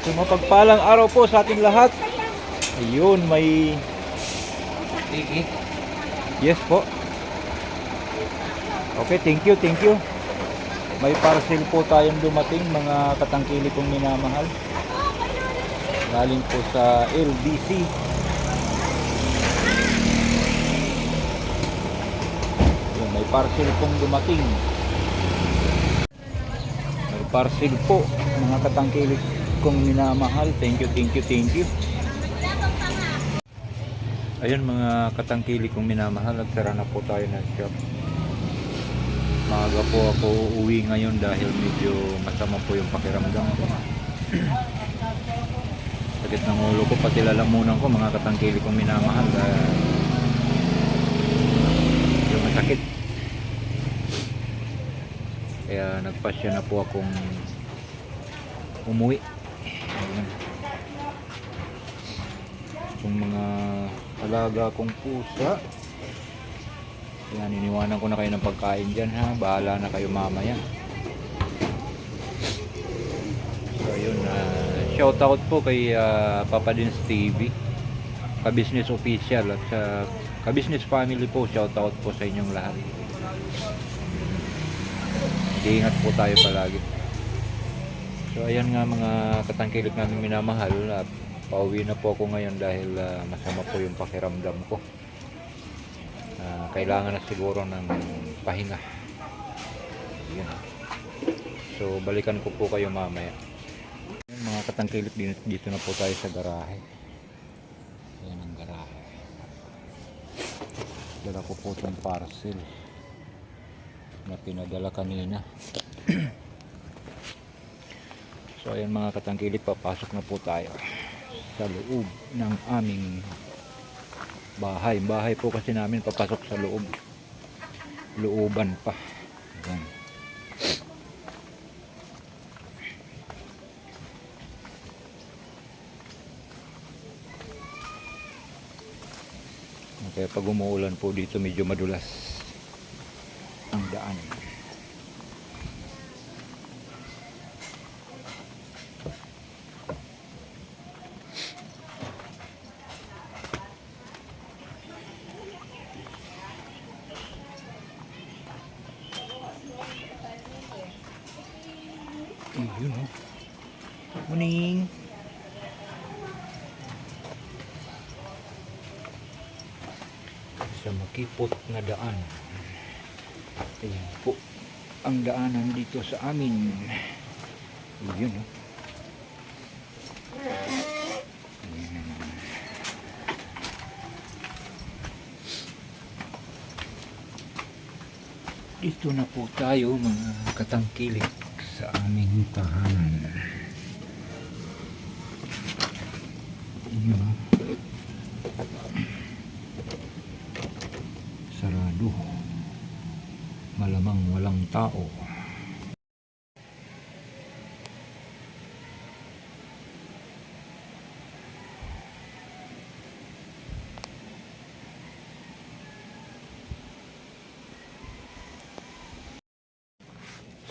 So mapagpalang araw po sa ating lahat. Ayun, may... Yes po. Okay, thank you, thank you. May parcel po tayong dumating mga katangkili kong minamahal. Galing po sa LBC. Ayun, may parcel pong dumating. May parcel po mga katangkili kong minamahal. Thank you, thank you, thank you. Ayun mga katangkili kong minamahal, nagsara na po tayo ng shop. Maaga po ako uwi ngayon dahil medyo masama po yung pakiramdam ko. Sakit ng ulo ko, pati lalamunan ko mga katangkili kong minamahal. Uh, yung masakit. Kaya nagpasya na po akong umuwi. Ayun. Yung mga alaga kong pusa. Yan, iniwanan ko na kayo ng pagkain dyan ha. Bahala na kayo mamaya. So yun, uh, shout out po kay ah, Papa Dins TV. Ka-business official at sa ka-business family po, shout out po sa inyong lahat. Ingat po tayo palagi. So ayan nga mga katangkilik namin minamahal at pauwi na po ako ngayon dahil ah, masama po yung pakiramdam ko. Ah, kailangan na siguro ng pahinga. Yun. So balikan ko po kayo mamaya. Ayan, mga katangkilik dito, dito na po tayo sa garahe. Ayan ang garahe. Dala ko po itong parcel na pinadala kanina. So ayan mga katangkilik, papasok na po tayo sa loob ng aming bahay. Bahay po kasi namin papasok sa loob. Looban pa. Ayan. Kaya pag umuulan po dito medyo madulas ang daan. Ayun oh. Morning. Sa makipot na daan. Ayan po. Ang daanan dito sa amin. Ayun oh. Ayan. Dito na po tayo mga katangkilik sa aming tahanan. Yun. Tao.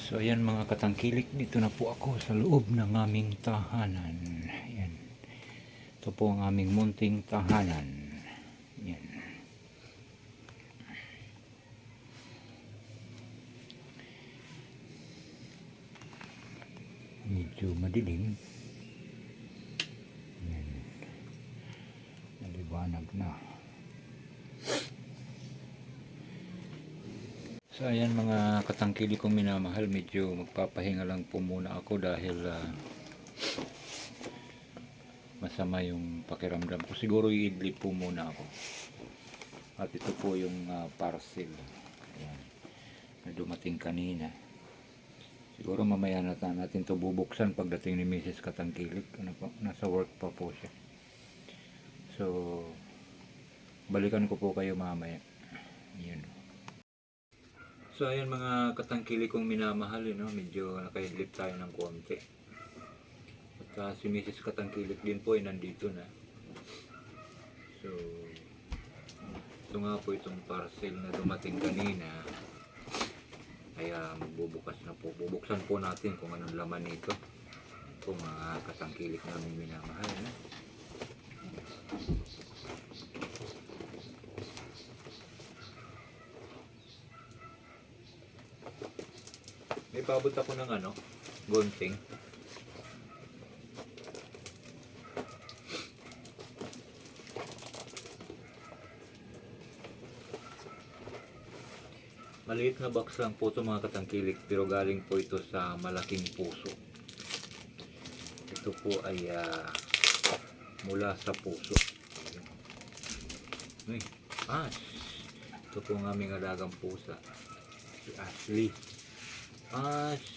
So ayan mga katangkilik, dito na po ako sa loob ng aming tahanan. Ayan. Ito po ang aming munting tahanan. Ayan. Medyo madilim. Ayan. Naliwanag na. So ayan mga katangkili kong minamahal, medyo magpapahinga lang po muna ako dahil ah, masama yung pakiramdam ko. Siguro iidlip po muna ako. At ito po yung ah, parcel. Ayan. Na dumating kanina. Siguro mamaya na natin to bubuksan pagdating ni Mrs. Katangkilik. Ano po? Nasa work pa po siya. So, balikan ko po kayo mamaya. Yun. So ayan mga katangkili kong minamahal, you know, medyo nakaidlip tayo ng konti. At ah, si Mrs. Katangkilik din po ay nandito na. So, ito nga po itong parcel na dumating kanina. Kaya magbubukas na po. Bubuksan po natin kung anong laman nito. Ito po mga katangkilik namin minamahal. Ha? May pabot ako ng ano, gunting. Maliit na box lang po ito mga katangkilik pero galing po ito sa malaking puso. Ito po ay ah, mula sa puso. Ay, Ash. Ito po ang aming alagang pusa. Si Ashley. Ash.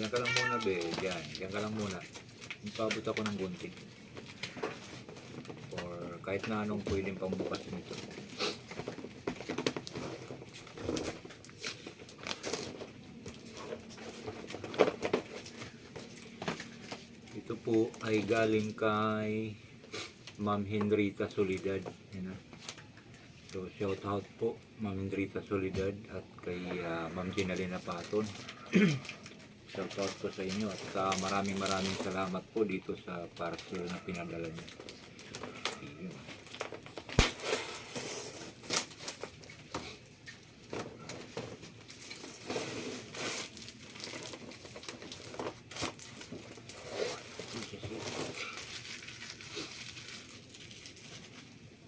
Diyan ka lang muna, be. Diyan. Diyan ka lang muna. Ipabot ako ng gunting. Or kahit na anong pwedeng pambukas nito. Ito po ay galing kay Ma'am Henrita Solidad. Yan. So, shout out po Ma'am Henrita Solidad at kay ah, Ma'am Ginalina Paton. shout out po sa inyo at sa maraming maraming salamat po dito sa parcel na pinadala niyo. Ayun.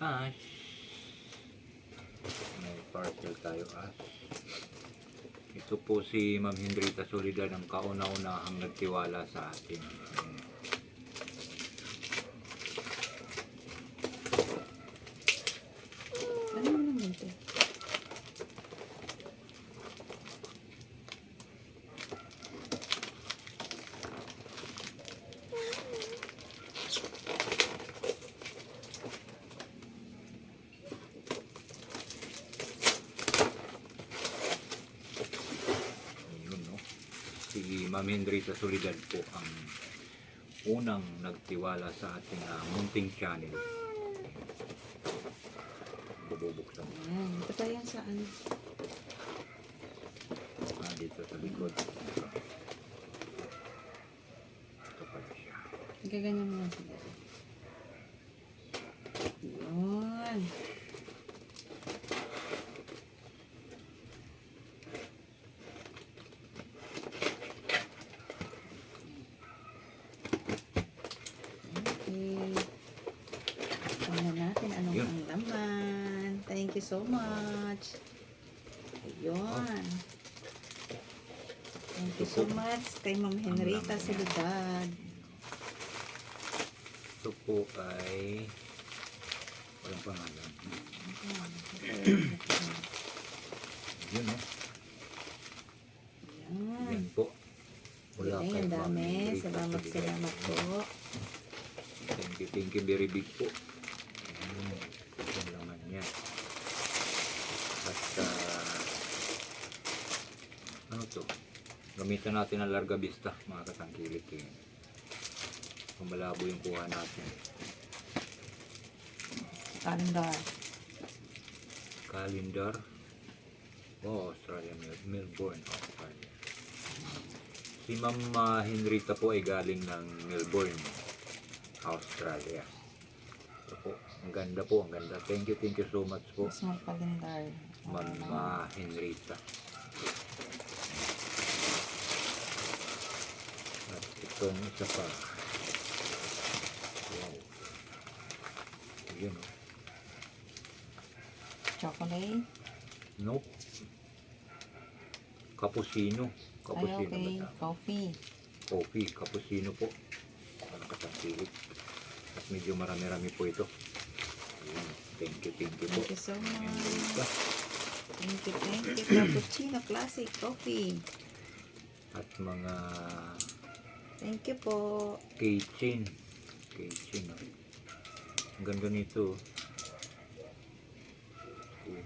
Ash. May parcel tayo, Ash. Ito po si Ma'am Hendrita Solidad ang kauna-unahang nagtiwala sa atin. Ayan. Ano mo naman ito? Ayun, no? Si Ma'am Hendrita Solidad po ang unang nagtiwala sa ating ah, munting channel. Bububuksan. Ayan. Ito yan sa ano. Ah, dito sa likod. Ito pala siya. Gaganyan mo lang siguro. Yun. Okay. Tingnan natin anong Yun. ang laman. Thank you so much. Ayun. Thank you so much kay Ma'am Henrita. Solidad. Ito po ay walang pangalan. Yun, no? Ayan. Yan po. Mula Ayan, kay Ma'am dami. Hendrita Salamat, salamat po. Thank you, thank you very big po. Ayan, ito ang laman niya. At ah, ano to? Gamitan natin ang larga vista, mga katangkilik. Eh. Kung malabo yung kuha natin. Calendar. Calendar. Oh, Australia, Mel- Melbourne, Australia. Si Ma'am ah, Henrita po ay galing ng Melbourne, Australia. Ito po, ang ganda po, ang ganda. Thank you, thank you so much po, Small calendar. Ma'am ah, Henrita. At itong isa pa. Wow. Yun, oh. Chocolate. Nope. Cappuccino. Ay, Cappuccino okay. ba? Coffee. Coffee. Cappuccino po. Parang katangkilik. At medyo marami-rami po ito. Thank you, thank you po. Thank you so much. Thank you, thank you. Cappuccino Classic Coffee. At mga Thank you po. keychain. Keychain. oh. Ang ganda nito. oh.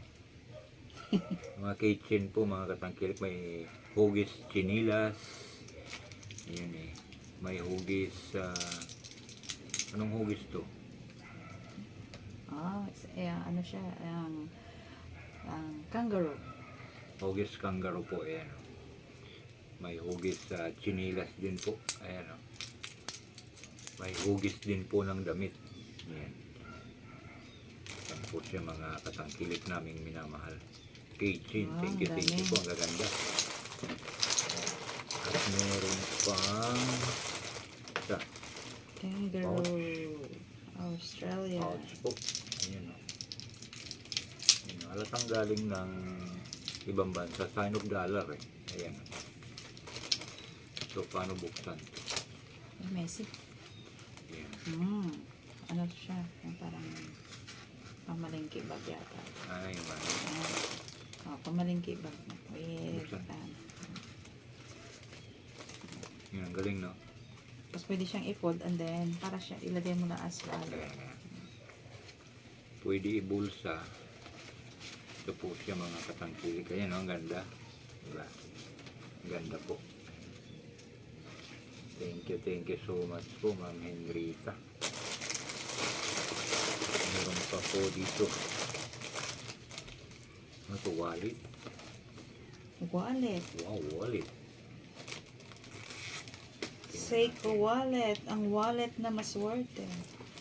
mga keychain po, mga katangkilik. May hugis chinilas. Ayan eh. May hugis sa... anong hugis to? Ah, eh, ano siya, ang ang kangaroo. Hugis kangaroo po. Ayan. May hugis sa chinilas din po. Ayan o. May hugis din po ng damit. Ayan. Yan po siya mga katangkilik naming minamahal. Kay Chin, Wow, thank you, thank you po. Ang gaganda. At meron pang isa. Kangaroo. Australia. Pouch po. Ayan o. Ayan, o. Halatang galing ng ibang bansa. Sign of dollar eh. Ayan o. So, paano buksan? Ay, Messi. Ayan. Hmm. Ano siya? Yung parang pamalingki bag yata. Ay, man. Ayan. Oh, pamalingki bag. Wait. Buksan. ah. Yan, ang galing, no? Tapos pwede siyang i-fold and then para siya ilagay mo na as wallet. Pwede ibulsa. Ito po siya mga katangkilik. Ayan, no? ang ganda. Diba? Ang ganda po. You, thank you so much po, Ma'am Henrita. Meron pa po dito. Ano to, wallet? Wallet. Wow, wallet. Seiko wallet. Ang wallet na maswerte.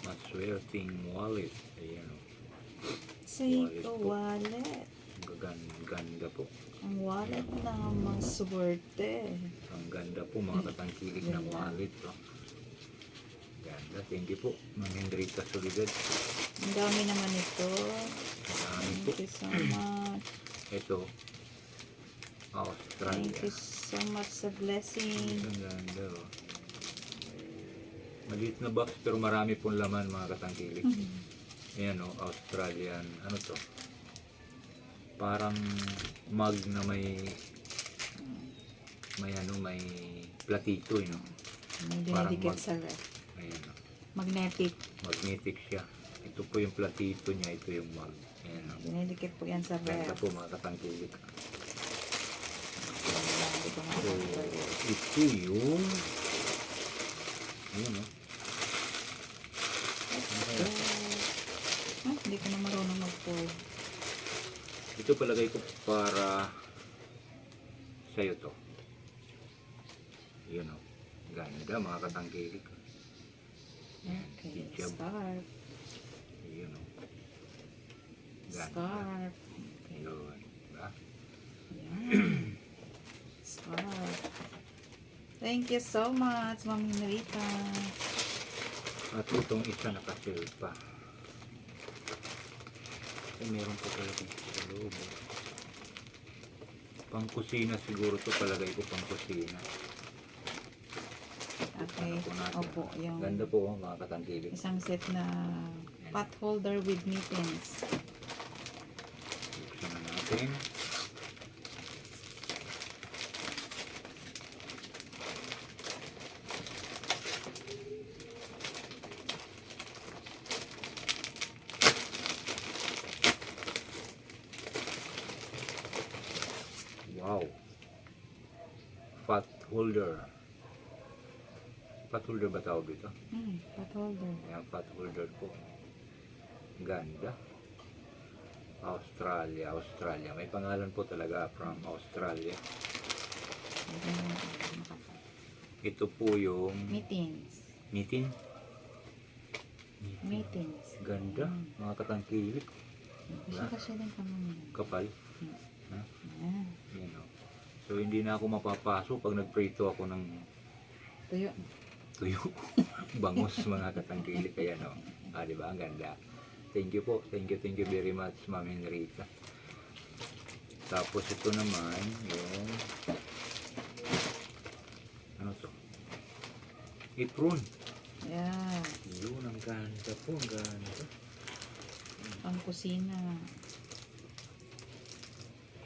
Maswerteng wallet. Ayan, o. Seiko Wallet wallet. Gaganda, ganda po. Ang wallet na maswerte. Ang ganda po mga katangkilik ng wallet. Oh. Ganda. Thank you po. Ma'am Henrita Solidad. Ang dami naman ito. Marami po. Thank you so much. Ito. Thank Australia. you so much sa blessing. Ang ganda oh. Maliit na box pero marami pong laman mga katangkilik. Ayan oh, Australian. Ano to? Parang mug na may may ano, may platito, eh, no? May Parang dinidikit sa ref. Ayan. Magnetic. magnetic siya. Ito po yung platito niya, ito yung mag. Ayan. oh. Dinidikit po yan sa ref. po mga katangkilik. So, ito yung ayun oh. Ah, hindi ko na marunong mag-fold. Ito palagay ko para sa'yo to. Yun oh. Ganda mga katangkilik. Okay, Hijab. scarf. Yun oh. Ganda. Scarf. Okay. Yun. Diba? Yan. Scarf. Thank you so much, Ma'am Henrita. At itong isa nakasil pa. Ay, meron pa pala dito sa loob. oh. Pangkusina siguro to palagay ko pangkusina. Okay. Ano po natin? Opo, yung Ganda po oh, mga katangkilik. isang set na pot holder with mittens. Buksan na natin. Wow. Pot holder. Pot holder ba tawag dito? Hmm, pot holder. Ayan, pot holder po. Ganda. Australia, Australia. May pangalan po talaga from Australia. Ito po yung Mittens. nitin. Mittens. Ganda. Mga katangkilik. Kasi kasi din kami. Kapal. Ayan. Yan, oh. So, hindi na ako mapapasok pag nagprito ako ng Tuyo. Tuyo. Bangos mga katangkilik. Kaya no. Ah, di ba? Ang ganda. Thank you po. Thank you, thank you very much, Ma'am Henrita. Tapos ito naman, yung... Ano to? Apron. Yeah. Yun, ang ganda po. Ang ganda. Ang kusina.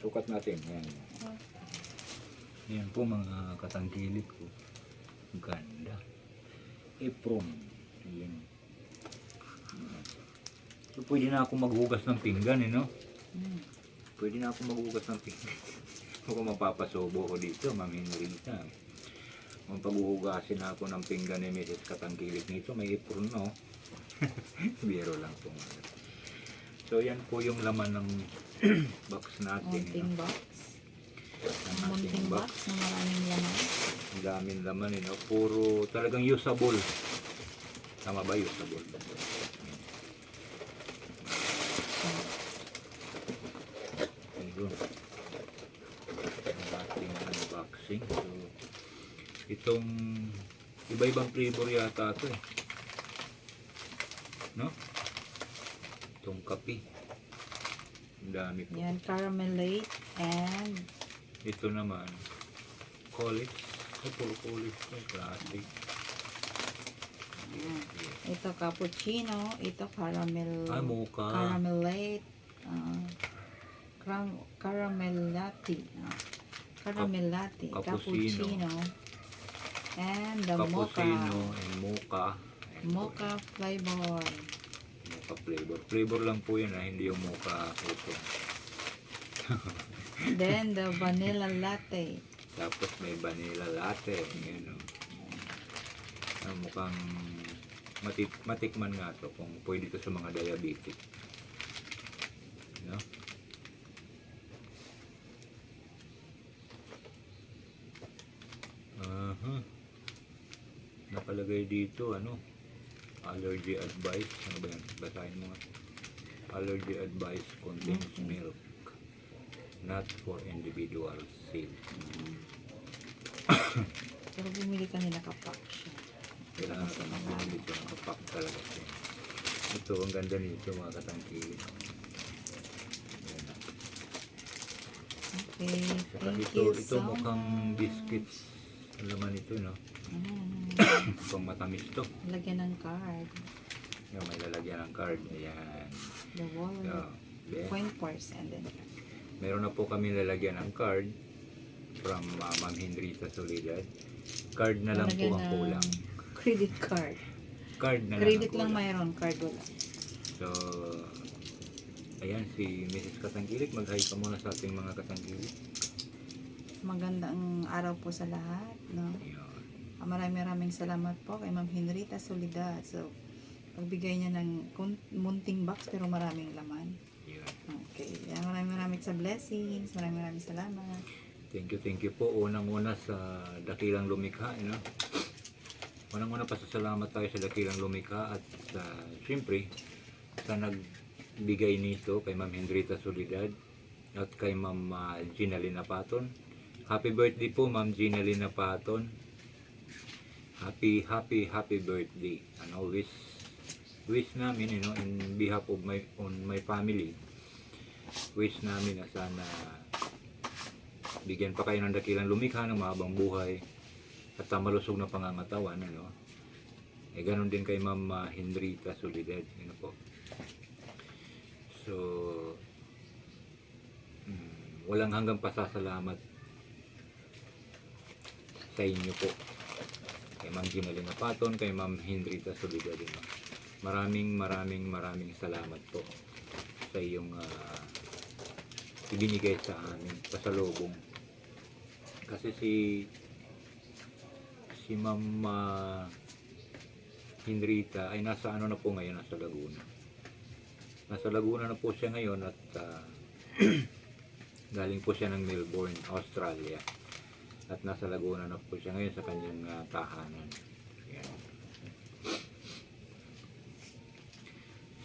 Sukat natin. Yan. Yan po mga katangkilik ko. Ang Ganda. Apron. Yan. So, pwede na ako maghugas ng pinggan, eh, no? Pwede na ako maghugas ng pinggan. Kung mapapasubo ko dito, Ma'am Henrita. Kung paghuhugasin na ako ng pinggan ni Mrs. Katangkilik nito, may apron, no? Biro lang po. So, yan po yung laman ng box natin. eh, no? Mounting box. Munting box na maraming laman. Ang daming laman eh, no? Puro talagang usable. Tama ba usable? Ayun. Ang ating unboxing. So, itong iba-ibang flavor yata ito eh. No? Itong kape. Ang dami po. Yan, caramelate and Ito naman, college. Ay, puro college. Ay, classic. Ayan. ito cappuccino, ito caramel Ah, mocha. caramelate, uh, cram, caramel latte, uh, caramel latte, cappuccino. cappuccino, and the Cappuccino mocha, and mocha. Po. mocha flavor. Mocha flavor. Flavor lang po yun, ah, hindi yung mocha ito. Then the vanilla latte. Tapos may vanilla latte. Yan, oh. Ah, mukhang matik matikman nga to kung pwede to sa mga diabetic. No? Aha. Nakalagay dito ano? Allergy advice. Ano ba yan? Basahin mo nga. Allergy advice contains Okay. milk. Not for individual sale. Pero bumili ka nila kapak siya. Kailangan ka magbili dito ng kapak talaga siya. Ito, ang ganda nito mga na. Okay, Saka thank ito, you ito so mukhang much. biscuits. Ang laman nito, no? Mm, Pang matamis to. lagyan ng card. Yan, may lalagyan ng card. Ayan. The wallet. So, then, Coin purse and then meron na po kami lalagyan ng card from uh, Ma'am Henrita Soledad. Card na lang po Lalagyan ang ng kulang. Credit card. Card na Credit lang lang ang mayroon, card wala. So, ayan si Mrs. Katangkilik. Mag-hi ka muna sa ating mga katangkilik. Magandang araw po sa lahat. No? Ayan. Maraming maraming salamat po kay Ma'am Henrita Solidad. So, pagbigay niya ng munting box pero maraming laman. Maraming sa blessings. Maraming maraming salamat. Thank you, thank you po. Unang-una sa Dakilang Lumikha. You know? Unang-una pasasalamat tayo sa Dakilang Lumikha at uh, siyempre sa nagbigay nito kay Ma'am Hendrita Solidad at kay Ma'am uh, Gina Lina Paton. Happy birthday po Ma'am Gina Lina Paton. Happy, happy, happy birthday. Ano, wish, wish namin, you know, in behalf of my, on my family, wish namin na sana bigyan pa kayo ng dakilang lumikha ng mahabang buhay at uh, malusog na pangangatawan ano? Eh ganun din kay Ma'am uh, Henrita Solidad yun po? So mm, walang hanggang pasasalamat sa inyo po. Kay Ma'am Ginalina Paton kay Ma'am Henrita Solidad din maraming maraming maraming salamat po sa iyong ah, ibinigay sa amin pasalubong kasi si si Mama Henrita ay nasa ano na po ngayon nasa Laguna nasa Laguna na po siya ngayon at ah, galing po siya ng Melbourne, Australia at nasa Laguna na po siya ngayon sa kanyang ah, tahanan Yan.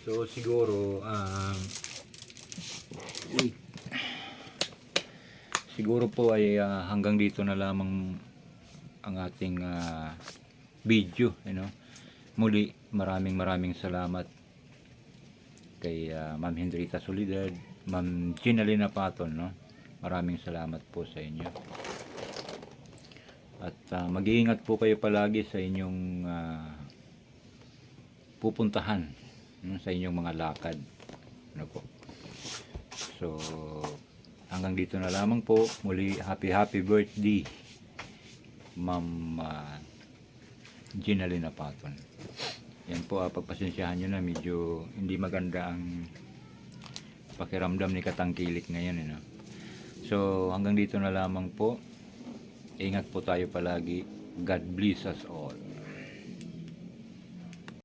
so siguro ang Uy. Siguro po ay ah, hanggang dito na lamang ang ating ah, video, you know. Muli, maraming maraming salamat kay ah, Ma'am Hendrita Solidad, Ma'am Ginalina Paton, no. Maraming salamat po sa inyo. At ah, mag-iingat po kayo palagi sa inyong ah, pupuntahan, no, sa inyong mga lakad. Ano po. So, hanggang dito na lamang po. Muli, happy happy birthday, Ma'am uh, Ginalina Paton. Yan po, ah, pagpasensyahan nyo na medyo hindi maganda ang pakiramdam ni Katangkilik ngayon. Ano? So, hanggang dito na lamang po. Ingat po tayo palagi. God bless us all.